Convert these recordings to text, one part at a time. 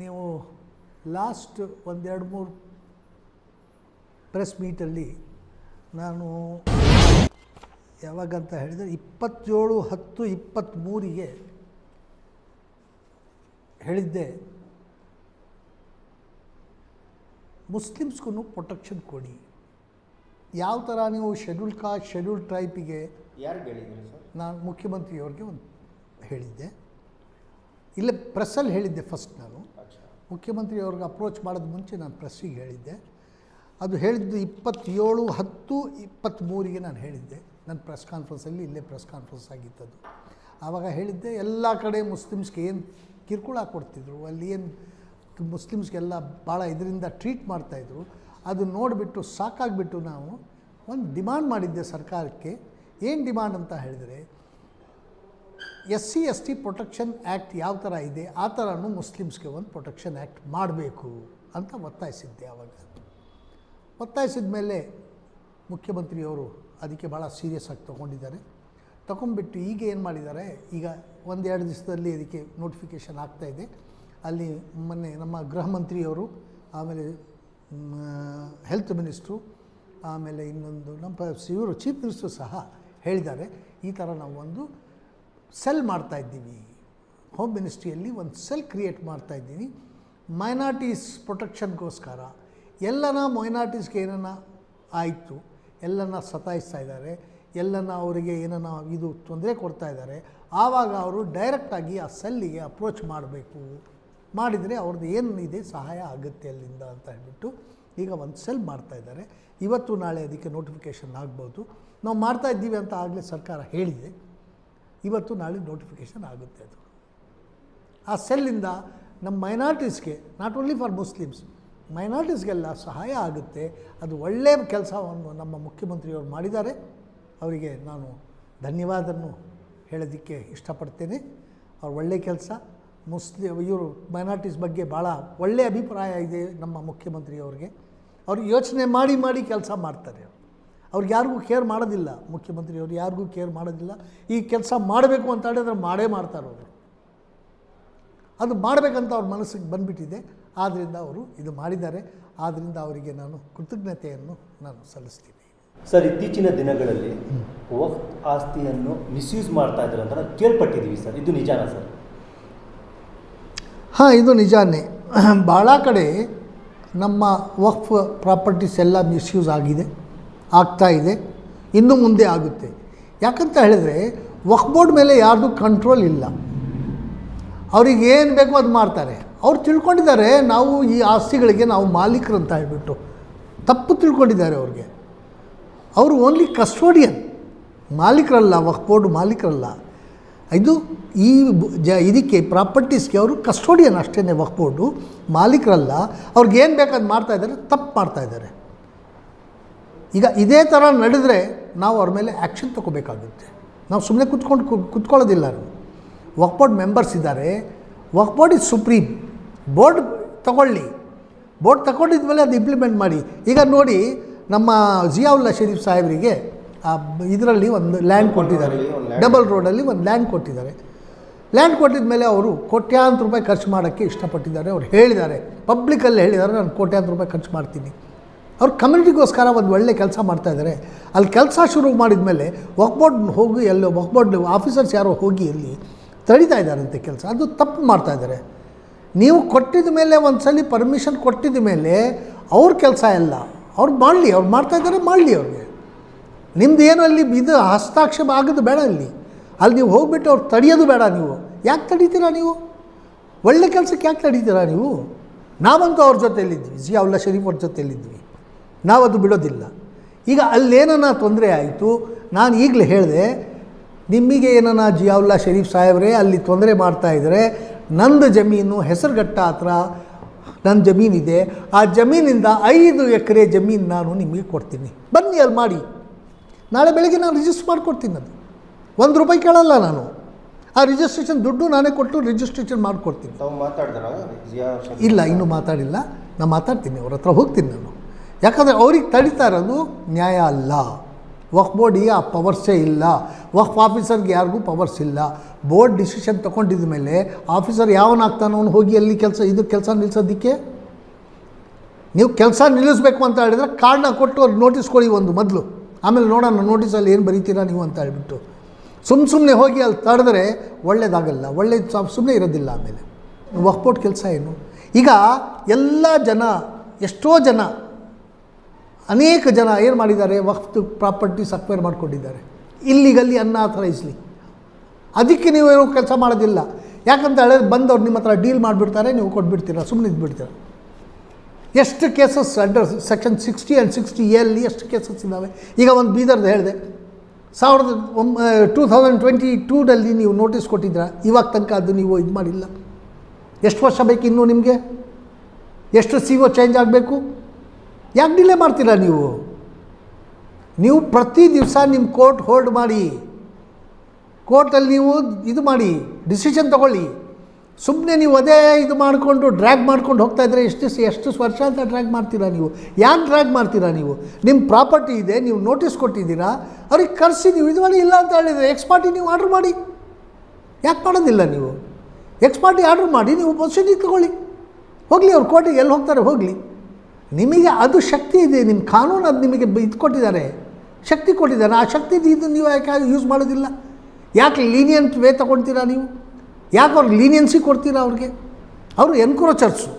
ನೀವು ಲಾಸ್ಟ್ ಒಂದೆರಡು ಮೂರು ಪ್ರೆಸ್ ಮೀಟಲ್ಲಿ ನಾನು ಯಾವಾಗಂತ ಹೇಳಿದರೆ ಇಪ್ಪತ್ತೇಳು ಹತ್ತು ಇಪ್ಪತ್ತ್ಮೂರಿಗೆ ಹೇಳಿದ್ದೆ ಮುಸ್ಲಿಮ್ಸ್ಗೂ ಪ್ರೊಟೆಕ್ಷನ್ ಕೊಡಿ. ಯಾವ ಥರ ನೀವು ಶೆಡ್ಯೂಲ್ ಕಾಸ್ಟ್ ಶೆಡ್ಯೂಲ್ ಟ್ರೈಪಿಗೆ ಯಾರು ಹೇಳಿದ್ರು ಸರ್? ನಾನು ಮುಖ್ಯಮಂತ್ರಿಯವ್ರಿಗೆ ಒಂದು ಹೇಳಿದ್ದೆ. ಇಲ್ಲೇ ಪ್ರೆಸ್ಸಲ್ಲಿ ಹೇಳಿದ್ದೆ ಫಸ್ಟ್ ನಾನು. ಮುಖ್ಯಮಂತ್ರಿ ಮುಖ್ಯಮಂತ್ರಿಯವ್ರಿಗೆ ಅಪ್ರೋಚ್ ಮಾಡೋದು ಮುಂಚೆ ನಾನು ಪ್ರೆಸ್ಸಿಗೆ ಹೇಳಿದ್ದೆ. ಅದು ಹೇಳಿದ್ದು ಇಪ್ಪತ್ತೇಳು ಹತ್ತು ಇಪ್ಪತ್ತ್ಮೂರಿಗೆ ನಾನು ಹೇಳಿದ್ದೆ. ನನ್ನ ಪ್ರೆಸ್ ಕಾನ್ಫರೆನ್ಸಲ್ಲಿ ಇಲ್ಲೇ ಪ್ರೆಸ್ ಕಾನ್ಫರೆನ್ಸ್ ಆಗಿತ್ತದು ಆವಾಗ ಹೇಳಿದ್ದೆ ಎಲ್ಲ ಕಡೆ ಮುಸ್ಲಿಮ್ಸ್ಗೆ ಏನು ಕಿರುಕುಳ ಕೊಡ್ತಿದ್ರು ಅಲ್ಲಿ ಏನು ಮುಸ್ಲಿಮ್ಸ್ಗೆಲ್ಲ ಭಾಳ ಇದರಿಂದ ಟ್ರೀಟ್ ಮಾಡ್ತಾಯಿದ್ರು ಅದು ನೋಡಿಬಿಟ್ಟು ಸಾಕಾಗಿಬಿಟ್ಟು ನಾವು ಒಂದು ಡಿಮಾಂಡ್ ಮಾಡಿದ್ದೆ ಸರ್ಕಾರಕ್ಕೆ. ಏನು ಡಿಮಾಂಡ್ ಅಂತ ಹೇಳಿದರೆ S C S T protection act ಯಾವ ಥರ ಇದೆ, ಆ ಥರನೂ ಮುಸ್ಲಿಮ್ಸ್ಗೆ ಒಂದು ಪ್ರೊಟೆಕ್ಷನ್ ಆ್ಯಕ್ಟ್ ಮಾಡಬೇಕು ಅಂತ ಒತ್ತಾಯಿಸಿದ್ದೆ ಆವಾಗ ಒತ್ತಾಯಿಸಿದ ಮೇಲೆ ಮುಖ್ಯಮಂತ್ರಿಯವರು ಅದಕ್ಕೆ ಭಾಳ ಸೀರಿಯಸ್ ಆಗಿ ತೊಗೊಂಡಿದ್ದಾರೆ. ತಗೊಂಡ್ಬಿಟ್ಟು ಈಗ ಏನು ಮಾಡಿದ್ದಾರೆ, ಈಗ ಒಂದೆರಡು ದಿವಸದಲ್ಲಿ ಅದಕ್ಕೆ ನೋಟಿಫಿಕೇಷನ್ ಆಗ್ತಾಯಿದೆ ಅಲ್ಲಿ ಮೊನ್ನೆ ನಮ್ಮ ಗೃಹ ಮಂತ್ರಿಯವರು, ಆಮೇಲೆ ಹೆಲ್ತ್ ಮಿನಿಸ್ಟ್ರು ಆಮೇಲೆ ಇನ್ನೊಂದು ನಮ್ಮ ಇವರು ಚೀಫ್ ಮಿನಿಸ್ಟ್ರು ಸಹ ಹೇಳಿದ್ದಾರೆ. ಈ ಥರ ನಾವು ಒಂದು ಸೆಲ್ ಮಾಡ್ತಾ ಇದ್ದೀವಿ ಹೋಮ್ ಮಿನಿಸ್ಟ್ರಿಯಲ್ಲಿ ಒಂದು ಸೆಲ್ ಕ್ರಿಯೇಟ್ ಮಾಡ್ತಾ ಇದ್ದೀನಿ. ಮೈನಾರ್ಟೀಸ್ ಪ್ರೊಟೆಕ್ಷನ್ಗೋಸ್ಕರ ಎಲ್ಲನ ಮೈನಾರ್ಟೀಸ್ಗೆ ಏನನ್ನ ಆಯಿತು ಎಲ್ಲನ ಸತಾಯಿಸ್ತಾ ಇದ್ದಾರೆ ಎಲ್ಲನ ಅವರಿಗೆ ಏನನ್ನ ಇದು ತೊಂದರೆ ಕೊಡ್ತಾ ಇದ್ದಾರೆ, ಆವಾಗ ಅವರು ಡೈರೆಕ್ಟಾಗಿ ಆ ಸೆಲ್ಲಿಗೆ ಅಪ್ರೋಚ್ ಮಾಡಬೇಕು. ಮಾಡಿದರೆ ಅವ್ರದ್ದು ಏನು ಇದೆ ಸಹಾಯ ಆಗುತ್ತೆ ಅಲ್ಲಿಂದ ಅಂತ ಹೇಳ್ಬಿಟ್ಟು ಈಗ ಒಂದು ಸೆಲ್ ಮಾಡ್ತಾ ಇದ್ದಾರೆ. ಇವತ್ತು ನಾಳೆ ಅದಕ್ಕೆ ನೋಟಿಫಿಕೇಷನ್ ಆಗ್ಬೋದು. ನಾವು ಮಾಡ್ತಾ ಇದ್ದೀವಿ ಅಂತ ಆಗಲೇ ಸರ್ಕಾರ ಹೇಳಿದೆ. ಇವತ್ತು ನಾಳೆ ನೋಟಿಫಿಕೇಷನ್ ಆಗುತ್ತೆ ಅದು. ಆ ಸೆಲ್ಲಿಂದ ನಮ್ಮ ಮೈನಾರಿಟೀಸ್ಗೆ ನಾಟ್ ಓನ್ಲಿ ಫಾರ್ ಮುಸ್ಲಿಮ್ಸ್ ಮೈನಾರಿಟೀಸ್ಗೆಲ್ಲ ಸಹಾಯ ಆಗುತ್ತೆ. ಅದು ಒಳ್ಳೆಯ ಕೆಲಸವನ್ನು ನಮ್ಮ ಮುಖ್ಯಮಂತ್ರಿಯವರು ಮಾಡಿದ್ದಾರೆ. ಅವರಿಗೆ ನಾನು ಧನ್ಯವಾದವನ್ನು ಹೇಳೋದಕ್ಕೆ ಇಷ್ಟಪಡ್ತೇನೆ. ಅವ್ರು ಒಳ್ಳೆಯ ಕೆಲಸ. ಮುಸ್ಲಿ ಇವರು ಮೈನಾರಿಟೀಸ್ ಬಗ್ಗೆ ಭಾಳ ಒಳ್ಳೆಯ ಅಭಿಪ್ರಾಯ ಇದೆ ನಮ್ಮ ಮುಖ್ಯಮಂತ್ರಿಯವ್ರಿಗೆ. ಅವರು ಯೋಚನೆ ಮಾಡಿ ಮಾಡಿ ಕೆಲಸ ಮಾಡ್ತಾರೆ ಅವ್ರಿಗೆ ಯಾರಿಗೂ ಕೇರ್ ಮಾಡೋದಿಲ್ಲ. ಮುಖ್ಯಮಂತ್ರಿಯವರು ಯಾರಿಗೂ ಕೇರ್ ಮಾಡೋದಿಲ್ಲ. ಈ ಕೆಲಸ ಮಾಡಬೇಕು ಅಂತ ಹೇಳಿದ್ರೆ ಮಾಡೇ ಮಾಡ್ತಾರೆ ಅವರು. ಅದು ಮಾಡಬೇಕಂತ ಅವ್ರ ಮನಸ್ಸಿಗೆ ಬಂದುಬಿಟ್ಟಿದೆ. ಆದ್ದರಿಂದ ಅವರು ಇದು ಮಾಡಿದ್ದಾರೆ. ಆದ್ದರಿಂದ ಅವರಿಗೆ ನಾನು ಕೃತಜ್ಞತೆಯನ್ನು ನಾನು ಸಲ್ಲಿಸ್ತೀನಿ. ಸರ್ ಇತ್ತೀಚಿನ ದಿನಗಳಲ್ಲಿ ವಕ್ಫ್ ಆಸ್ತಿಯನ್ನು ಮಿಸ್ಯೂಸ್ ಮಾಡ್ತಾ ಇದ್ದಾರೆ ಅಂತ ನಾವು ಕೇಳ್ಪಟ್ಟಿದ್ದೀವಿ ಸರ್. ಇದು ನಿಜಾನ ಸರ್? ಹಾಂ ಇದು ನಿಜಾನೇ. ಭಾಳ ಕಡೆ ನಮ್ಮ ವಕ್ಫ್ ಪ್ರಾಪರ್ಟೀಸ್ ಎಲ್ಲ ಮಿಸ್ಯೂಸ್ ಆಗಿದೆ. ಆಗ್ತಾ ಇದೆ, ಇನ್ನು ಮುಂದೆ ಆಗುತ್ತೆ. ಯಾಕಂತ ಹೇಳಿದ್ರೆ, ವಕ್ಫ್ ಬೋರ್ಡ್ ಮೇಲೆ ಯಾರ್ದು ಕಂಟ್ರೋಲ್ ಇಲ್ಲ. ಅವ್ರಿಗೆ ಏನು ಬೇಕೋ ಅದು ಮಾಡ್ತಾರೆ. ಅವ್ರು ತಿಳ್ಕೊಂಡಿದ್ದಾರೆ, ನಾವು ಈ ಆಸ್ತಿಗಳಿಗೆ ನಾವು ಮಾಲೀಕರು ಅಂತ ಹೇಳ್ಬಿಟ್ಟು. ತಪ್ಪು ತಿಳ್ಕೊಂಡಿದ್ದಾರೆ ಅವ್ರಿಗೆ. ಅವರು ಓನ್ಲಿ ಕಸ್ಟೋಡಿಯನ್ ಮಾಲೀಕರಲ್ಲ, ವಕ್ಫ್ ಬೋರ್ಡ್ ಮಾಲೀಕರಲ್ಲ. ಇದು ಈ ಜ, ಇದಕ್ಕೆ ಪ್ರಾಪರ್ಟೀಸ್ಗೆ ಅವರು ಕಸ್ಟೋಡಿಯನ್ ಅಷ್ಟೇ ವಕ್ಫ್ ಬೋರ್ಡು. ಮಾಲೀಕರಲ್ಲ, ಅವ್ರಿಗೆ ಏನು ಬೇಕಾದ್ ಮಾಡ್ತಾಯಿದ್ದಾರೆ ತಪ್ಪು ಮಾಡ್ತಾ ಇದ್ದಾರೆ. ಈಗ ಇದೇ ಥರ ನಡೆದರೆ ನಾವು ಅವ್ರ ಮೇಲೆ ಆ್ಯಕ್ಷನ್ ತಗೋಬೇಕಾಗುತ್ತೆ. ನಾವು ಸುಮ್ಮನೆ ಕುತ್ಕೊಂಡು ಕುತ್ಕೊಳ್ಳೋದಿಲ್ಲ ನಾವು. ವಕ್ಫ್ ಬೋರ್ಡ್ ಮೆಂಬರ್ಸ್ ಇದ್ದಾರೆ. Waqf board is supreme board ತಗೊಳ್ಳಿ. ಬೋರ್ಡ್ ತಗೊಂಡಿದ ಮೇಲೆ ಅದು ಇಂಪ್ಲಿಮೆಂಟ್ ಮಾಡಿ. ಈಗ ನೋಡಿ ನಮ್ಮ ಜಿಯಾವುಲ್ಲಾ ಶರೀಫ್ ಸಾಹೇಬರಿಗೆ ಇದರಲ್ಲಿ ಒಂದು ಲ್ಯಾಂಡ್ ಕೊಟ್ಟಿದ್ದಾರೆ. ಡಬಲ್ ರೋಡಲ್ಲಿ ಒಂದು ಲ್ಯಾಂಡ್ ಕೊಟ್ಟಿದ್ದಾರೆ. ಲ್ಯಾಂಡ್ ಕೊಟ್ಟಿದ ಮೇಲೆ ಅವರು ಕೋಟ್ಯಾಂತರ ರೂಪಾಯಿ ಖರ್ಚು ಮಾಡೋಕ್ಕೆ ಇಷ್ಟಪಟ್ಟಿದ್ದಾರೆ. ಅವ್ರು ಹೇಳಿದ್ದಾರೆ. ಪಬ್ಲಿಕಲ್ಲಿ ಹೇಳಿದ್ದಾರೆ ನಾನು ಕೋಟ್ಯಾಂತರ ರೂಪಾಯಿ ಖರ್ಚು ಮಾಡ್ತೀನಿ. ಅವ್ರು ಕಮ್ಯುನಿಟಿಗೋಸ್ಕರ ಒಂದು ಒಳ್ಳೆ ಕೆಲಸ ಮಾಡ್ತಾಯಿದ್ದಾರೆ ಅಲ್ಲಿ ಕೆಲಸ ಶುರು ಮಾಡಿದ ಮೇಲೆ ವರ್ಕ್ ಬೋರ್ಡ್ ಹೋಗಿ ಎಲ್ಲೋ ವಕ್ಬೋರ್ಡ್ ಆಫೀಸರ್ಸ್ ಯಾರೋ ಹೋಗಿ ಅಲ್ಲಿ ತಡಿತಾ ಇದ್ದಾರಂತೆ ಕೆಲಸ. ಅದು ತಪ್ಪು ಮಾಡ್ತಾ ಇದ್ದಾರೆ. ನೀವು ಕೊಟ್ಟಿದ ಮೇಲೆ ಒಂದು ಸಲ ಪರ್ಮಿಷನ್ ಕೊಟ್ಟಿದ ಮೇಲೆ ಅವ್ರ ಕೆಲಸ ಎಲ್ಲ ಅವ್ರು ಮಾಡಲಿ, ಅವ್ರು ಮಾಡ್ತಾ ಇದ್ದಾರೆ, ಮಾಡಲಿ ಅವ್ರಿಗೆ. ನಿಮ್ದು ಏನು ಅಲ್ಲಿ ಇದು ಹಸ್ತಾಕ್ಷೇಪ ಆಗೋದು ಬೇಡ ಅಲ್ಲಿ. ಅಲ್ಲಿ ನೀವು ಹೋಗ್ಬಿಟ್ಟು ಅವ್ರು ತಡೆಯೋದು ಬೇಡ ನೀವು. ಯಾಕೆ ತಡೀತೀರಾ ನೀವು? ಒಳ್ಳೆ ಕೆಲಸಕ್ಕೆ ಯಾಕೆ ತಡೀತೀರಾ ನೀವು? ನಾವಂತೂ ಅವ್ರ ಜೊತೆಯಲ್ಲಿದ್ವಿ. ಜಿಯಾವುಲ್ಲಾ ಶರೀಫ್ ಅವ್ರ ಜೊತೆಯಲ್ಲಿದ್ವಿ. ನಾವದು ಬಿಡೋದಿಲ್ಲ. ಈಗ ಅಲ್ಲೇನ ತೊಂದರೆ ಆಯಿತು ನಾನು ಈಗಲೇ ಹೇಳಿದೆ ನಿಮಗೆ ಏನನ್ನ ಜಿಯಾವುಲ್ಲಾ ಶರೀಫ್ ಸಾಹೇಬ್ರೆ ಅಲ್ಲಿ ತೊಂದರೆ ಮಾಡ್ತಾಯಿದ್ರೆ ನಂದು ಜಮೀನು ಹೆಸರುಘಟ್ಟ ಹತ್ರ ನನ್ನ ಜಮೀನಿದೆ ಆ ಜಮೀನಿಂದ ಐದು ಎಕರೆ ಜಮೀನು ನಾನು ನಿಮಗೆ ಕೊಡ್ತೀನಿ. ಬನ್ನಿ ಅಲ್ಲಿ ಮಾಡಿ. ನಾಳೆ ಬೆಳಗ್ಗೆ ನಾನು ರಿಜಿಸ್ಟರ್ ಮಾಡಿಕೊಡ್ತೀನಿ ಅದು. ಒಂದು ರೂಪಾಯಿ ಕೇಳಲ್ಲ ನಾನು. ಆ ರಿಜಿಸ್ಟ್ರೇಷನ್ ದುಡ್ಡು ನಾನೇ ಕೊಟ್ಟು ರಿಜಿಸ್ಟ್ರೇಷನ್ ಮಾಡಿಕೊಡ್ತೀನಿ. ಇಲ್ಲ ಇನ್ನೂ ಮಾತಾಡಿಲ್ಲ. ನಾನು ಮಾತಾಡ್ತೀನಿ ಅವ್ರ ಹತ್ರ ಹೋಗ್ತೀನಿ ನಾನು. ಯಾಕಂದರೆ ಅವ್ರಿಗೆ ತಡಿತಾ ಇರೋದು ನ್ಯಾಯ ಅಲ್ಲ. ವಕ್ಫ್ ಬೋರ್ಡಿಗೆ ಆ ಪವರ್ಸೇ ಇಲ್ಲ. ವಕ್ಫ್ ಆಫೀಸರ್ಗೆ ಯಾರಿಗೂ ಪವರ್ಸ್ ಇಲ್ಲ. ಬೋರ್ಡ್ ಡಿಸಿಷನ್ ತೊಗೊಂಡಿದ್ದ ಮೇಲೆ ಆಫೀಸರ್ ಯಾವನಾಗ್ತಾನೋ ಅವನು ಹೋಗಿ ಅಲ್ಲಿ ಕೆಲಸ, ಇದು ಕೆಲಸ ನಿಲ್ಲಿಸೋದಕ್ಕೆ ನೀವು ಕೆಲಸ ನಿಲ್ಲಿಸ್ಬೇಕು ಅಂತ ಹೇಳಿದ್ರೆ ಕಾರ್ಡ್ನ ಕೊಟ್ಟು ಅವ್ರು ನೋಟಿಸ್ ಕೊಡಿ ಒಂದು ಮೊದಲು. ಆಮೇಲೆ ನೋಡೋಣ ನೋಟಿಸಲ್ಲಿ ಏನು ಬರೀತೀರಾ ನೀವು ಅಂತ ಹೇಳ್ಬಿಟ್ಟು. ಸುಮ್ಮ ಸುಮ್ಮನೆ ಹೋಗಿ ಅಲ್ಲಿ ತಡೆದ್ರೆ ಒಳ್ಳೇದಾಗಲ್ಲ. ಒಳ್ಳೇದು ಸುಮ್ಮನೆ ಇರೋದಿಲ್ಲ ಆಮೇಲೆ. ವಕ್ಫ್ ಕೆಲಸ ಏನು? ಈಗ ಎಲ್ಲ ಜನ, ಎಷ್ಟೋ ಜನ ಅನೇಕ ಜನ ಏನು ಮಾಡಿದ್ದಾರೆ, ವಕ್ಫ್ ಪ್ರಾಪರ್ಟೀಸ್ ಸಕ್ವೇರ್ ಮಾಡಿಕೊಂಡಿದ್ದಾರೆ. ಇಲ್ಲಿಗಲ್ಲಿ ಇಸ್ಲಿ. ಅದಕ್ಕೆ ನೀವೇನು ಕೆಲಸ ಮಾಡೋದಿಲ್ಲ. ಯಾಕಂತ ಹೇಳಿದ್ರೆ ಬಂದವ್ರು ನಿಮ್ಮ ಹತ್ರ ಡೀಲ್ ಮಾಡಿಬಿಡ್ತಾರೆ, ನೀವು ಕೊಟ್ಬಿಡ್ತೀರಾ ಸುಮ್ಮನೆ ಇದ್ಬಿಡ್ತೀರ. ಎಷ್ಟು cases under section sixty and sixty ಎಲ್ಲಿ ಎಷ್ಟು ಕೇಸಸ್ ಇದ್ದಾವೆ ಈಗ ಒಂದು ಬೀದರ್ದು ಹೇಳಿದೆ. ಸಾವಿರದ ಒಮ್ ಟೂ ತೌಸಂಡ್ ಟ್ವೆಂಟಿ ಟೂನಲ್ಲಿ ನೀವು ನೋಟಿಸ್ ಕೊಟ್ಟಿದ್ದೀರ? ಇವಾಗ ತನಕ ಅದು ನೀವು ಇದು ಮಾಡಿಲ್ಲ. ಎಷ್ಟು ವರ್ಷ ಬೇಕು ಇನ್ನೂ ನಿಮಗೆ? ಎಷ್ಟು ಸಿ ಒ ಚೇಂಜ್ ಆಗಬೇಕು? ಯಾಕೆ ಡಿಲೇ ಮಾಡ್ತೀರಾ ನೀವು? ನೀವು ಪ್ರತಿ ದಿವಸ ನಿಮ್ಮ ಕೋರ್ಟ್ ಹೋಲ್ಡ್ ಮಾಡಿ. ಕೋರ್ಟಲ್ಲಿ ನೀವು ಇದು ಮಾಡಿ ಡಿಸಿಷನ್ ತಗೊಳ್ಳಿ. ಸುಮ್ಮನೆ ನೀವು ಅದೇ ಇದು ಮಾಡಿಕೊಂಡು ಡ್ರ್ಯಾಗ್ ಮಾಡ್ಕೊಂಡು ಹೋಗ್ತಾ ಇದ್ರೆ ಎಷ್ಟು ಎಷ್ಟು ವರ್ಷ ಅಂತ ಡ್ರ್ಯಾಗ್ ಮಾಡ್ತೀರಾ ನೀವು? ಯಾಕೆ ಡ್ರ್ಯಾಗ್ ಮಾಡ್ತೀರಾ ನೀವು? ನಿಮ್ಮ ಪ್ರಾಪರ್ಟಿ ಇದೆ, ನೀವು ನೋಟಿಸ್ ಕೊಟ್ಟಿದ್ದೀರಾ, ಅವ್ರಿಗೆ ಕರೆಸಿ ನೀವು ಇದು ಮಾಡಿ ಇಲ್ಲ ಅಂತ ಹೇಳಿದರೆ ಎಕ್ಸ್ಪಾರ್ಟಿ ನೀವು ಆರ್ಡ್ರ್ ಮಾಡಿ. ಯಾಕೆ ಮಾಡೋದಿಲ್ಲ ನೀವು? ಎಕ್ಸ್ಪಾರ್ಟಿ ಆರ್ಡ್ರ್ ಮಾಡಿ, ನೀವು ಪೊಸಿಷನ್ ತಗೊಳ್ಳಿ. ಹೋಗಲಿ ಅವ್ರು ಕೋರ್ಟಿಗೆ ಎಲ್ಲಿ ಹೋಗ್ತಾರೆ ಹೋಗಲಿ. ನಿಮಗೆ ಅದು ಶಕ್ತಿ ಇದೆ, ನಿಮ್ಮ ಕಾನೂನು ಅದು ನಿಮಗೆ ಇದು ಕೊಟ್ಟಿದ್ದಾರೆ. ಶಕ್ತಿ ಕೊಟ್ಟಿದ್ದಾರೆ. ಆ ಶಕ್ತಿ ಇದು ನೀವು ಯಾಕೆ ಯೂಸ್ ಮಾಡೋದಿಲ್ಲ? ಯಾಕೆ ಲೀನಿಯಂಟ್ ವೇ ತಗೊಳ್ತೀರಾ ನೀವು? ಯಾಕೆ ಅವ್ರಿಗೆ ಲೀನಿಯನ್ಸಿ ಕೊಡ್ತೀರಾ ಅವ್ರಿಗೆ? ಅವರು ಎನ್ಕ್ರೋಚರ್ಸು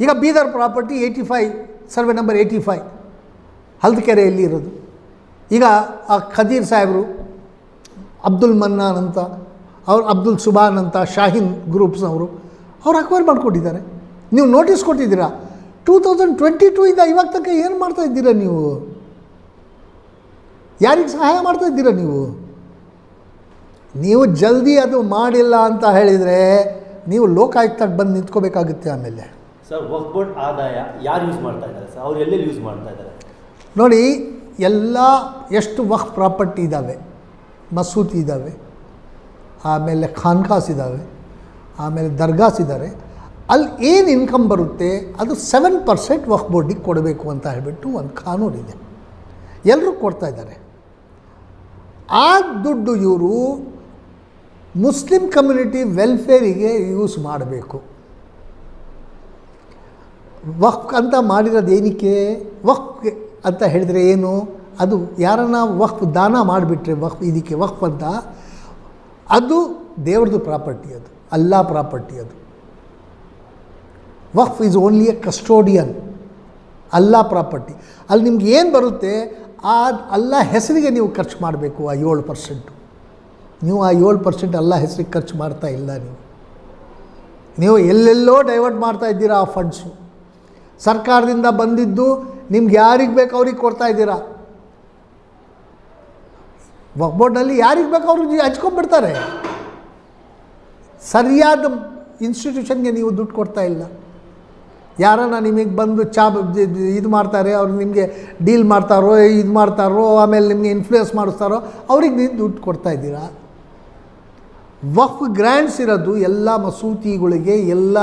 ಈಗ Bidar property eighty five survey number eighty five ಹಲ್ದಕೆರೆಯಲ್ಲಿ ಇರೋದು. ಈಗ ಆ ಖದೀರ್ ಸಾಹೇಬರು, ಅಬ್ದುಲ್ ಮನ್ನಾನ್ ಅಂತ, ಅವ್ರು ಅಬ್ದುಲ್ ಸುಬಾನ್ ಅಂತ, ಶಾಹೀನ್ ಗ್ರೂಪ್ಸ್ನವರು ಅವ್ರು ಅಕ್ವೈರ್ ಮಾಡಿಕೊಟ್ಟಿದ್ದಾರೆ ನೀವು ನೋಟಿಸ್ ಕೊಟ್ಟಿದ್ದೀರಾ? ಟೂ ತೌಸಂಡ್ ಟ್ವೆಂಟಿ ಟೂ ಇಂದ ಇವಾಗ ತನಕ ಏನು ಮಾಡ್ತಾ ಇದ್ದೀರಾ ನೀವು? ಯಾರಿಗೆ ಸಹಾಯ ಮಾಡ್ತಾ ಇದ್ದೀರಾ ನೀವು? ನೀವು ಜಲ್ದಿ ಅದು ಮಾಡಿಲ್ಲ ಅಂತ ಹೇಳಿದರೆ ನೀವು ಲೋಕಾಯುಕ್ತಕ್ಕೆ ಬಂದು ನಿಂತ್ಕೋಬೇಕಾಗುತ್ತೆ ಆಮೇಲೆ. ಸರ್ ವಕ್ಫ್ ಬೋರ್ಡ್ ಆದಾಯ ಯಾರು ಯೂಸ್ ಮಾಡ್ತಾ ಇದ್ದಾರೆ ಸರ್? ಅವ್ರು ಎಲ್ಲೆಲ್ಲಿ ಯೂಸ್ ಮಾಡ್ತಾ ಇದ್ದಾರೆ? ನೋಡಿ ಎಲ್ಲ ಎಷ್ಟು ವಕ್ಫ್ ಪ್ರಾಪರ್ಟಿ ಇದ್ದಾವೆ ಮಸೂತಿ ಇದ್ದಾವೆ ಆಮೇಲೆ ಖಾನ್ಕಾಸ್ ಇದ್ದಾವೆ ಆಮೇಲೆ ದರ್ಗಾಸ್ ಇದ್ದಾರೆ ಅಲ್ಲಿ ಏನು ಇನ್ಕಮ್ ಬರುತ್ತೆ, ಅದು ಸೆವೆನ್ ಪರ್ಸೆಂಟ್ ವಕ್ಫ್ ಬೋರ್ಡಿಗೆ ಕೊಡಬೇಕು ಅಂತ ಹೇಳಿಬಿಟ್ಟು ಒಂದು ಕಾನೂನಿದೆ ಎಲ್ಲರೂ ಕೊಡ್ತಾ ಇದ್ದಾರೆ. ಆ ದುಡ್ಡು ಇವರು ಮುಸ್ಲಿಂ ಕಮ್ಯುನಿಟಿ ವೆಲ್ಫೇರಿಗೆ ಯೂಸ್ ಮಾಡಬೇಕು. ವಕ್ಫ್ ಅಂತ ಮಾಡಿರೋದು ಏನಕ್ಕೆ? ವಕ್ಫ್ ಅಂತ ಹೇಳಿದರೆ ಏನು? ಅದು ಯಾರನ್ನ ವಕ್ಫ್ ದಾನ ಮಾಡಿಬಿಟ್ರೆ ವಕ್ಫ್ ಇದಕ್ಕೆ ವಕ್ಫ್ ಅಂತ, ಅದು ದೇವ್ರದ್ದು ಪ್ರಾಪರ್ಟಿ ಅದು, ಅಲ್ಲಾ ಪ್ರಾಪರ್ಟಿ ಅದು. Waqf is only a custodian ಅಲ್ಲ ಪ್ರಾಪರ್ಟಿ ಅಲ್ಲಿ ನಿಮ್ಗೆ ಏನು ಬರುತ್ತೆ? ಆ ಅಲ್ಲ ಹೆಸರಿಗೆ ನೀವು ಖರ್ಚು ಮಾಡಬೇಕು ಆ ಏಳು ಪರ್ಸೆಂಟು ನೀವು ಆ ಏಳು ಪರ್ಸೆಂಟ್ ಅಲ್ಲ ಹೆಸರಿಗೆ ಖರ್ಚು ಮಾಡ್ತಾ ಇಲ್ಲ ನೀವು. ನೀವು ಎಲ್ಲೆಲ್ಲೋ ಡೈವರ್ಟ್ ಮಾಡ್ತಾ ಇದ್ದೀರಾ ಆ ಫಂಡ್ಸು ಸರ್ಕಾರದಿಂದ ಬಂದಿದ್ದು ನಿಮ್ಗೆ ಯಾರಿಗೆ ಬೇಕು ಅವ್ರಿಗೆ ಕೊಡ್ತಾ ಇದ್ದೀರಾ? ಬೋರ್ಡ್ನಲ್ಲಿ ಯಾರಿಗೆ ಬೇಕು ಅವ್ರಿಗೆ ಹಚ್ಕೊಂಡ್ಬಿಡ್ತಾರೆ. ಸರಿಯಾದ ಇನ್ಸ್ಟಿಟ್ಯೂಷನ್ಗೆ ನೀವು ದುಡ್ಡು ಕೊಡ್ತಾ ಇಲ್ಲ. ಯಾರನ್ನ ನಿಮಗೆ ಬಂದು ಚಾ ಇದು ಮಾಡ್ತಾರೆ, ಅವ್ರು ನಿಮಗೆ ಡೀಲ್ ಮಾಡ್ತಾರೋ, ಇದು ಮಾಡ್ತಾರೋ, ಆಮೇಲೆ ನಿಮಗೆ ಇನ್ಫ್ಲೂಯೆನ್ಸ್ ಮಾಡಿಸ್ತಾರೋ, ಅವ್ರಿಗೆ ನೀವು ದುಡ್ಡು ಕೊಡ್ತಾ ಇದ್ದೀರಾ? ವಫ್ ಗ್ರ್ಯಾಂಡ್ಸ್ ಇರೋದು ಎಲ್ಲ ಮಸೂತಿಗಳಿಗೆ, ಎಲ್ಲ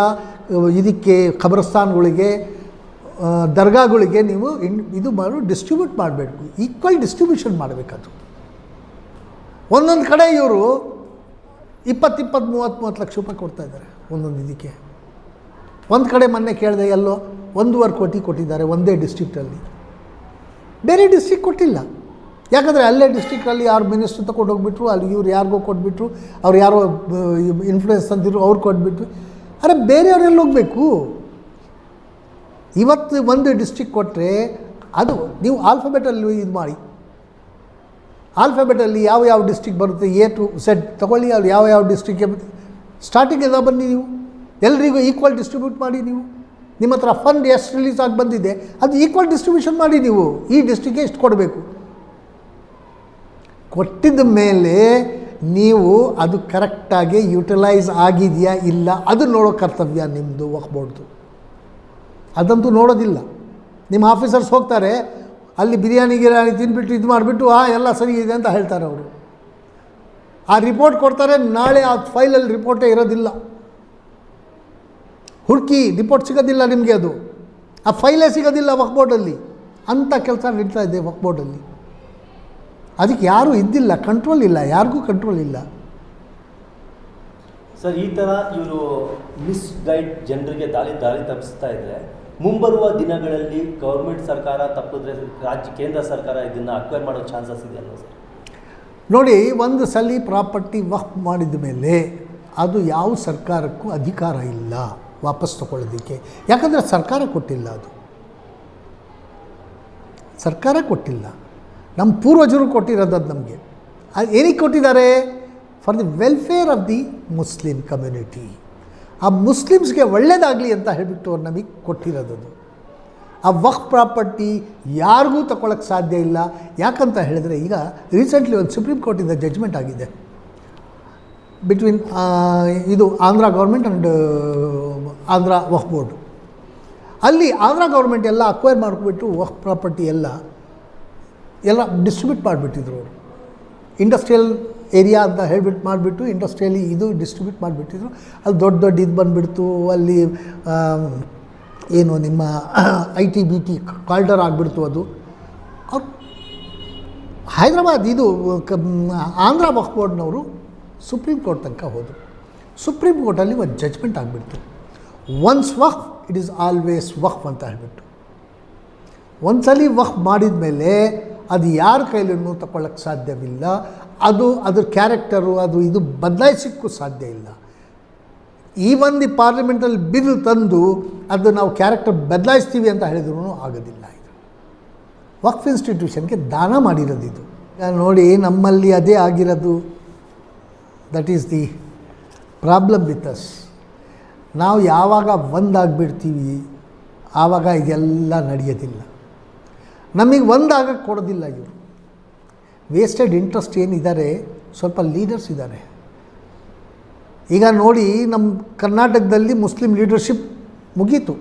ಇದಕ್ಕೆ, ಖಬರಸ್ತಾನ್ಗಳಿಗೆ ದರ್ಗಾಗಳಿಗೆ ನೀವು ಇನ್, ಇದು ಮಾಡು ಡಿಸ್ಟ್ರಿಬ್ಯೂಟ್ ಮಾಡಬೇಕು ಈಕ್ವಲ್ ಡಿಸ್ಟ್ರಿಬ್ಯೂಷನ್ ಮಾಡಬೇಕದು. ಒಂದೊಂದು ಕಡೆ ಇವರು ಇಪ್ಪತ್ತು ಇಪ್ಪತ್ತು, ಮೂವತ್ತು ಮೂವತ್ತು ಲಕ್ಷ ರೂಪಾಯಿ ಕೊಡ್ತಾ ಇದ್ದಾರೆ ಒಂದೊಂದು ಇದಕ್ಕೆ. ಒಂದು ಕಡೆ ಮೊನ್ನೆ ಕೇಳಿದೆ, ಎಲ್ಲೋ ಒಂದೂವರೆ ಕೋಟಿ ಕೊಟ್ಟಿದ್ದಾರೆ ಒಂದೇ ಡಿಸ್ಟ್ರಿಕ್ಟಲ್ಲಿ ಬೇರೆ ಡಿಸ್ಟಿಕ್ ಕೊಟ್ಟಿಲ್ಲ. ಯಾಕಂದರೆ ಅಲ್ಲೇ ಡಿಸ್ಟ್ರಿಕ್ಟಲ್ಲಿ ಯಾರು ಮಿನಿಸ್ಟ್ರ್ ತಗೊಂಡು ಹೋಗ್ಬಿಟ್ರು ಅಲ್ಲಿ ಇವ್ರು ಯಾರಿಗೋ ಕೊಟ್ಬಿಟ್ರು, ಅವ್ರು ಯಾರೋ ಇನ್ಫ್ಲೂಯೆನ್ಸ್ ಅಂತಿದ್ರು ಅವ್ರು ಕೊಟ್ಬಿಟ್ರು. ಅರೆ ಬೇರೆಯವರೆಲ್ಲ ಹೋಗಬೇಕು. ಇವತ್ತು ಒಂದು ಡಿಸ್ಟಿಕ್ ಕೊಟ್ಟರೆ ಅದು ನೀವು ಆಲ್ಫಾಬೆಟಲ್ಲಿ ಇದು ಮಾಡಿ. ಆಲ್ಫಾಬೆಟಲ್ಲಿ ಯಾವ ಯಾವ ಡಿಸ್ಟ್ರಿಕ್ಟ್ ಬರುತ್ತೆ ಎ ಟು ಸೆಟ್ ತೊಗೊಳ್ಳಿ, ಅಲ್ಲಿ ಯಾವ ಯಾವ ಡಿಸ್ಟಿಕ್ಗೆ ಸ್ಟಾರ್ಟಿಂಗ್ ಎಲ್ಲ ಬನ್ನಿ ನೀವು. ಎಲ್ರಿಗೂ ಈಕ್ವಲ್ ಡಿಸ್ಟ್ರಿಬ್ಯೂಟ್ ಮಾಡಿ ನೀವು. ನಿಮ್ಮ ಹತ್ರ ಫಂಡ್ ಎಷ್ಟು ರಿಲೀಸ್ ಆಗಿ ಬಂದಿದೆ, ಅದು ಈಕ್ವಲ್ ಡಿಸ್ಟ್ರಿಬ್ಯೂಷನ್ ಮಾಡಿ ನೀವು. ಈ ಡಿಸ್ಟ್ರಿಕ್ಗೆ ಎಷ್ಟು ಕೊಡಬೇಕು. ಕೊಟ್ಟಿದ್ದ ಮೇಲೆ ನೀವು ಅದು ಕರೆಕ್ಟಾಗಿ ಯುಟಿಲೈಸ್ ಆಗಿದೆಯಾ ಇಲ್ಲ, ಅದು ನೋಡೋ ಕರ್ತವ್ಯ ನಿಮ್ಮದು ಹೋಗ್ಬೋದು ಅದಂತೂ ನೋಡೋದಿಲ್ಲ. ನಿಮ್ಮ ಆಫೀಸರ್ಸ್ ಹೋಗ್ತಾರೆ, ಅಲ್ಲಿ ಬಿರಿಯಾನಿ ಗಿರಿಯಾನಿ ತಿಂದ್ಬಿಟ್ಟು ಇದು ಮಾಡಿಬಿಟ್ಟು, ಆ, ಎಲ್ಲ ಸರಿ ಇದೆ ಅಂತ ಹೇಳ್ತಾರೆ ಅವರು. ಆ ರಿಪೋರ್ಟ್ ಕೊಡ್ತಾರೆ, ನಾಳೆ ಆ ಫೈಲಲ್ಲಿ ರಿಪೋರ್ಟೇ ಇರೋದಿಲ್ಲ. ಹುಡುಕಿ ರಿಪೋರ್ಟ್ ಸಿಗೋದಿಲ್ಲ ನಿಮಗೆ ಅದು. ಆ ಫೈಲೇ ಸಿಗೋದಿಲ್ಲ ವಕ್ ಬೋರ್ಡಲ್ಲಿ ಅಂಥ ಕೆಲಸ ನಡೀತಾ ಇದೆ ವಕ್ ಬೋರ್ಡಲ್ಲಿ ಅದಕ್ಕೆ ಯಾರೂ ಇದ್ದಿಲ್ಲ ಕಂಟ್ರೋಲ್ ಇಲ್ಲ ಯಾರಿಗೂ ಕಂಟ್ರೋಲ್ ಇಲ್ಲ. ಸರ್ ಈ ಥರ ಇವರು ಮಿಸ್ ಗೈಡ್ ಜನರಿಗೆ ದಾರಿ ದಾರಿ ತಪ್ಪಿಸ್ತಾ ಇದ್ದರೆ ಮುಂಬರುವ ದಿನಗಳಲ್ಲಿ ಗೌರ್ಮೆಂಟ್ ಸರ್ಕಾರ ತಪ್ಪಿದ್ರೆ ರಾಜ್ಯ ಕೇಂದ್ರ ಸರ್ಕಾರ ಇದನ್ನು ಅಕ್ವೈರ್ ಮಾಡೋ ಚಾನ್ಸಸ್ ಇದೆಯಲ್ಲ ಸರ್? ನೋಡಿ ಒಂದು ಸಲ ಪ್ರಾಪರ್ಟಿ ವಕ್ ಮಾಡಿದ ಮೇಲೆ ಅದು ಯಾವ ಸರ್ಕಾರಕ್ಕೂ ಅಧಿಕಾರ ಇಲ್ಲ. ವಾಪಸ್ ತಗೊಳ್ಳೋದಕ್ಕೆ. ಯಾಕಂದರೆ ಸರ್ಕಾರ ಕೊಟ್ಟಿಲ್ಲ ಅದು. ಸರ್ಕಾರ ಕೊಟ್ಟಿಲ್ಲ. ನಮ್ಮ ಪೂರ್ವಜರು ಕೊಟ್ಟಿರೋದು ಅದು ನಮಗೆ. ಅದು ಏನಕ್ಕೆ ಕೊಟ್ಟಿದ್ದಾರೆ? For the welfare of the Muslim community ಆ ಮುಸ್ಲಿಮ್ಸ್ಗೆ ಒಳ್ಳೆಯದಾಗಲಿ ಅಂತ ಹೇಳಿಬಿಟ್ಟು ಅವ್ರು ನಮಗೆ ಕೊಟ್ಟಿರೋದದು ಆ ವಕ್ ಪ್ರಾಪರ್ಟಿ ಯಾರಿಗೂ ತಗೊಳಕ್ಕೆ ಸಾಧ್ಯ ಇಲ್ಲ. ಯಾಕಂತ ಹೇಳಿದ್ರೆ ಈಗ ರೀಸೆಂಟ್ಲಿ ಒಂದು ಸುಪ್ರೀಂ ಕೋರ್ಟಿಂದ ಜಡ್ಜ್ಮೆಂಟ್ ಆಗಿದೆ. ಬಿಟ್ವೀನ್ ಇದು Andhra government and Andhra Waqf board. ಅಲ್ಲಿ ಆಂಧ್ರ ಗೌರ್ಮೆಂಟ್ ಎಲ್ಲ ಅಕ್ವೈರ್ ಮಾಡಿಬಿಟ್ಟು ವಕ್ ಪ್ರಾಪರ್ಟಿ ಎಲ್ಲ ಎಲ್ಲ ಡಿಸ್ಟ್ರಿಬ್ಯೂಟ್ ಮಾಡಿಬಿಟ್ಟಿದ್ರು ಅವರು. ಇಂಡಸ್ಟ್ರಿಯಲ್ ಏರಿಯಾ ಅಂತ ಹೇಳ್ಬಿಟ್ಟು ಮಾಡಿಬಿಟ್ಟು ಇಂಡಸ್ಟ್ರಿಯಲಿ ಇದು ಡಿಸ್ಟ್ರಿಬ್ಯೂಟ್ ಮಾಡಿಬಿಟ್ಟಿದ್ರು. ಅಲ್ಲಿ ದೊಡ್ಡ ದೊಡ್ಡ ಇದು ಬಂದುಬಿಡ್ತು. ಅಲ್ಲಿ ಏನು ನಿಮ್ಮ ಐ ಟಿ ಬಿ ಟಿ ಕಾಲ್ಡರ್ ಆಗಿಬಿಡ್ತು ಅದು. ಅವ್ರು ಹೈದ್ರಾಬಾದ್ ಇದು ಕ ಆಂಧ್ರ ವಕ್ ಬೋರ್ಡ್ನವರು ಸುಪ್ರೀಂ ಕೋರ್ಟ್ ತನಕ ಹೋದರು. ಸುಪ್ರೀಂ ಕೋರ್ಟಲ್ಲಿ ಒಂದು ಜಜ್ಮೆಂಟ್ ಆಗಿಬಿಡ್ತು. Once Waqf it is always Waqf ಅಂತ ಹೇಳ್ಬಿಟ್ಟು. ಒಂದ್ಸಲಿ ವಕ್ಫ್ ಮಾಡಿದ ಮೇಲೆ ಅದು ಯಾರ ಕೈಲೂ ತಗೊಳ್ಳೋಕ್ಕೆ ಸಾಧ್ಯವಿಲ್ಲ. ಅದು ಅದ್ರ ಕ್ಯಾರೆಕ್ಟರು ಅದು ಇದು ಬದಲಾಯಿಸೋಕ್ಕೂ ಸಾಧ್ಯ ಇಲ್ಲ. ಈ ಒಂದು ಪಾರ್ಲಿಮೆಂಟಲ್ಲಿ ಬಿಲ್ ತಂದು ಅದು ನಾವು ಕ್ಯಾರೆಕ್ಟರ್ ಬದಲಾಯಿಸ್ತೀವಿ ಅಂತ ಹೇಳಿದ್ರು ಆಗೋದಿಲ್ಲ ಇದು. ವಕ್ಫ್ ಇನ್ಸ್ಟಿಟ್ಯೂಷನ್ಗೆ ದಾನ ಮಾಡಿರೋದು ಇದು. ನೋಡಿ, ನಮ್ಮಲ್ಲಿ ಅದೇ ಆಗಿರೋದು. That is the problem with us ನಾವು ಯಾವಾಗ ಒಂದಾಗ್ಬಿಡ್ತೀವಿ ಆವಾಗ ಇದೆಲ್ಲ ನಡೆಯೋದಿಲ್ಲ. ನಮಗೆ ಒಂದಾಗಕ್ಕೆ ಕೊಡೋದಿಲ್ಲ ಇವರು. ವೇಸ್ಟೆಡ್ ಇಂಟ್ರೆಸ್ಟ್ ಏನಿದ್ದಾರೆ ಸ್ವಲ್ಪ ಲೀಡರ್ಸ್ ಇದ್ದಾರೆ ಈಗ ನೋಡಿ ನಮ್ಮ ಕರ್ನಾಟಕದಲ್ಲಿ ಮುಸ್ಲಿಂ ಲೀಡರ್ಶಿಪ್ ಮುಗೀತು.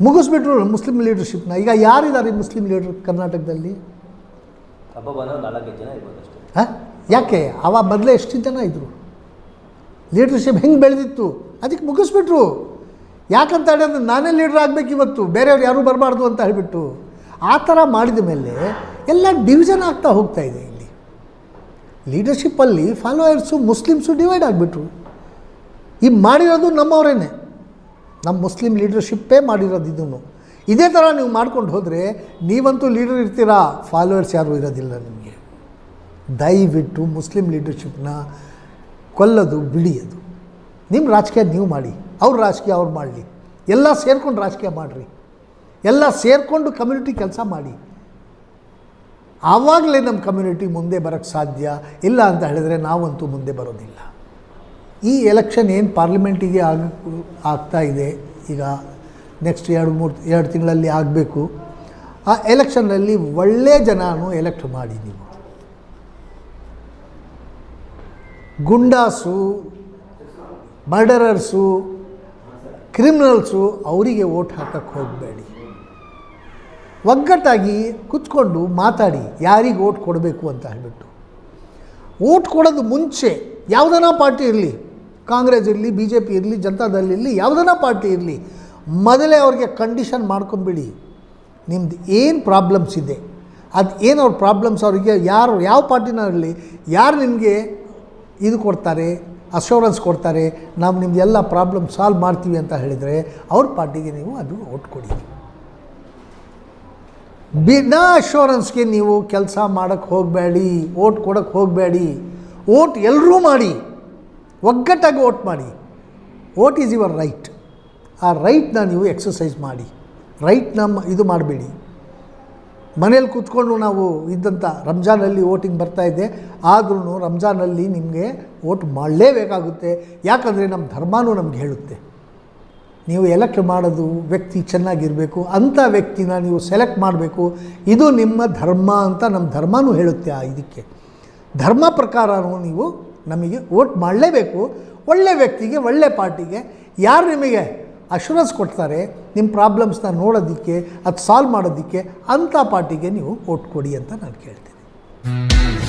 ಮುಗಿಸ್ಬಿಟ್ರು ಮುಸ್ಲಿಂ ಲೀಡರ್ಶಿಪ್ನ ಈಗ ಯಾರಿದ್ದಾರೆ ಮುಸ್ಲಿಂ ಲೀಡರ್ ಕರ್ನಾಟಕದಲ್ಲಿ? ಹಾಂ? ಯಾಕೆ? ಅವ ಮೊದಲೇ ಎಷ್ಟು ಜನ ಇದ್ದರು ಲೀಡರ್ಶಿಪ್ ಹೆಂಗೆ ಬೆಳೆದಿತ್ತು? ಅದಕ್ಕೆ ಮುಗಿಸ್ಬಿಟ್ರು. ಯಾಕಂತ ಹೇಳಿದ್ರೆ ನಾನೇ ಲೀಡರ್ ಆಗಬೇಕು ಇವತ್ತು, ಬೇರೆಯವ್ರು ಯಾರೂ ಬರಬಾರ್ದು ಅಂತ ಹೇಳಿಬಿಟ್ಟು ಆ ಥರ ಮಾಡಿದ ಮೇಲೆ ಎಲ್ಲ ಡಿವಿಷನ್ ಆಗ್ತಾ ಹೋಗ್ತಾ ಇದೆ ಇಲ್ಲಿ. ಲೀಡರ್ಶಿಪ್ಪಲ್ಲಿ ಫಾಲೋಯರ್ಸು ಮುಸ್ಲಿಮ್ಸು ಡಿವೈಡ್ ಆಗಿಬಿಟ್ರು. ಈ ಮಾಡಿರೋದು ನಮ್ಮವರೇನೆ. ನಮ್ಮ ಮುಸ್ಲಿಂ ಲೀಡರ್ಶಿಪ್ಪೇ ಮಾಡಿರೋದು ಇದನ್ನು. ಇದೇ ಥರ ನೀವು ಮಾಡ್ಕೊಂಡು ಹೋದರೆ ನೀವಂತೂ ಲೀಡರ್ ಇರ್ತೀರಾ? ಫಾಲೋವರ್ಸ್ ಯಾರೂ ಇರೋದಿಲ್ಲ ನಿಮಗೆ. ದಯವಿಟ್ಟು ಮುಸ್ಲಿಂ ಲೀಡರ್ಶಿಪ್ನ ಕೊಲ್ಲೋದು ಬಿಡಿಯೋದು ನಿಮ್ಮ ರಾಜಕೀಯ ನೀವು ಮಾಡಿ, ಅವ್ರ ರಾಜಕೀಯ ಅವ್ರು ಮಾಡಲಿ. ಎಲ್ಲ ಸೇರ್ಕೊಂಡು ರಾಜಕೀಯ ಮಾಡಿರಿ. ಎಲ್ಲ ಸೇರಿಕೊಂಡು ಕಮ್ಯುನಿಟಿ ಕೆಲಸ ಮಾಡಿ. ಆವಾಗಲೇ ನಮ್ಮ ಕಮ್ಯುನಿಟಿ ಮುಂದೆ ಬರೋಕ್ಕೆ ಸಾಧ್ಯ? ಇಲ್ಲ ಅಂತ ಹೇಳಿದರೆ ನಾವಂತೂ ಮುಂದೆ ಬರೋದಿಲ್ಲ. ಈ ಎಲೆಕ್ಷನ್ ಏನು ಪಾರ್ಲಿಮೆಂಟಿಗೆ ಆಗ, ಆಗ್ತಾ ಇದೆ, ಈಗ ನೆಕ್ಸ್ಟ್ ಎರಡು ಮೂರು, ಎರಡು ತಿಂಗಳಲ್ಲಿ ಆಗಬೇಕು. ಆ ಎಲೆಕ್ಷನ್ನಲ್ಲಿ ಒಳ್ಳೆಯ ಜನನೂ ಎಲೆಕ್ಟ್ ಮಾಡಿ ನೀವು. ಗುಂಡಾಸು, ಮರ್ಡರರ್ಸು, ಕ್ರಿಮಿನಲ್ಸು ಅವರಿಗೆ ಓಟ್ ಹಾಕಕ್ಕೆ ಹೋಗಬೇಡಿ. ಒಗ್ಗಟ್ಟಾಗಿ ಕುತ್ಕೊಂಡು ಮಾತಾಡಿ, ಯಾರಿಗೆ ಓಟ್ ಕೊಡಬೇಕು ಅಂತ ಹೇಳ್ಬಿಟ್ಟು. ಓಟ್ ಕೊಡೋದು ಮುಂಚೆ ಯಾವುದನ್ನ ಪಾರ್ಟಿ ಇರಲಿ, ಕಾಂಗ್ರೆಸ್ ಇರಲಿ ಬಿ ಜೆ ಪಿ ಇರಲಿ ಜನತಾದಲ್ ಇರಲಿ ಯಾವುದನ್ನ ಪಾರ್ಟಿ ಇರಲಿ, ಮೊದಲೇ ಅವ್ರಿಗೆ ಕಂಡೀಷನ್ ಮಾಡ್ಕೊಂಬಿಡಿ. ನಿಮ್ದು ಏನು ಪ್ರಾಬ್ಲಮ್ಸ್ ಇದೆ? ಅದು ಏನು ಅವ್ರ ಪ್ರಾಬ್ಲಮ್ಸ್ ಅವರಿಗೆ ಯಾರು, ಯಾವ ಪಾರ್ಟಿನ ಇರಲಿ? ಯಾರು ನಿಮಗೆ ಇದು ಕೊಡ್ತಾರೆ ಅಶೋರೆನ್ಸ್ ಕೊಡ್ತಾರೆ, ನಾವು ನಿಮ್ದು ಎಲ್ಲ ಪ್ರಾಬ್ಲಮ್ ಸಾಲ್ವ್ ಮಾಡ್ತೀವಿ ಅಂತ ಹೇಳಿದರೆ ಅವ್ರ ಪಾರ್ಟಿಗೆ ನೀವು ಅದು ಓಟ್ ಕೊಡಿ. ಬಿನಾ ಅಶ್ಯೂರೆನ್ಸ್ಗೆ ನೀವು ಕೆಲಸ ಮಾಡೋಕ್ಕೆ ಹೋಗಬೇಡಿ ಓಟ್ ಕೊಡೋಕ್ಕೆ ಹೋಗಬೇಡಿ ಓಟ್ ಎಲ್ಲರೂ ಮಾಡಿ, ಒಗ್ಗಟ್ಟಾಗಿ ಓಟ್ ಮಾಡಿ. ಓಟ್ ಈಸ್ ಯುವರ್ ರೈಟ್ ಆ ರೈಟ್ನ ನೀವು ಎಕ್ಸಸೈಸ್ ಮಾಡಿ. ರೈಟ್ನ ನಮ್ಮ ಇದು ಮಾಡಬೇಡಿ. ಮನೇಲಿ ಕೂತ್ಕೊಂಡು ನಾವು ಇದ್ದಂಥ ರಂಜಾನಲ್ಲಿ ವೋಟಿಂಗ್ ಬರ್ತಾ ಇದೆ ಆದ್ರೂ ರಂಜಾನಲ್ಲಿ ನಿಮಗೆ ವೋಟ್ ಮಾಡಲೇಬೇಕಾಗುತ್ತೆ. ಯಾಕಂದರೆ ನಮ್ಮ ಧರ್ಮನೂ ನಮ್ಗೆ ಹೇಳುತ್ತೆ. ನೀವು ಎಲೆಕ್ಟ್ ಮಾಡೋದು ವ್ಯಕ್ತಿ ಚೆನ್ನಾಗಿರಬೇಕು, ಅಂಥ ವ್ಯಕ್ತಿನ ನೀವು ಸೆಲೆಕ್ಟ್ ಮಾಡಬೇಕು. ಇದು ನಿಮ್ಮ ಧರ್ಮ ಅಂತ ನಮ್ಮ ಧರ್ಮನೂ ಹೇಳುತ್ತೆ ಆ ಇದಕ್ಕೆ. ಧರ್ಮ ಪ್ರಕಾರನೂ ನೀವು ನಮಗೆ ವೋಟ್ ಮಾಡಲೇಬೇಕು. ಒಳ್ಳೆ ವ್ಯಕ್ತಿಗೆ, ಒಳ್ಳೆ ಪಾರ್ಟಿಗೆ ಯಾರು ನಿಮಗೆ ಅಶ್ಯೂರೆನ್ಸ್ ಕೊಡ್ತಾರೆ ನಿಮ್ಮ ಪ್ರಾಬ್ಲಮ್ಸ್ನ ನೋಡೋದಕ್ಕೆ, ಅದು ಸಾಲ್ವ್ ಮಾಡೋದಕ್ಕೆ, ಅಂಥ ಪಾರ್ಟಿಗೆ ನೀವು ಓಟ್ ಕೊಡಿ ಅಂತ ನಾನು ಕೇಳ್ತೀನಿ.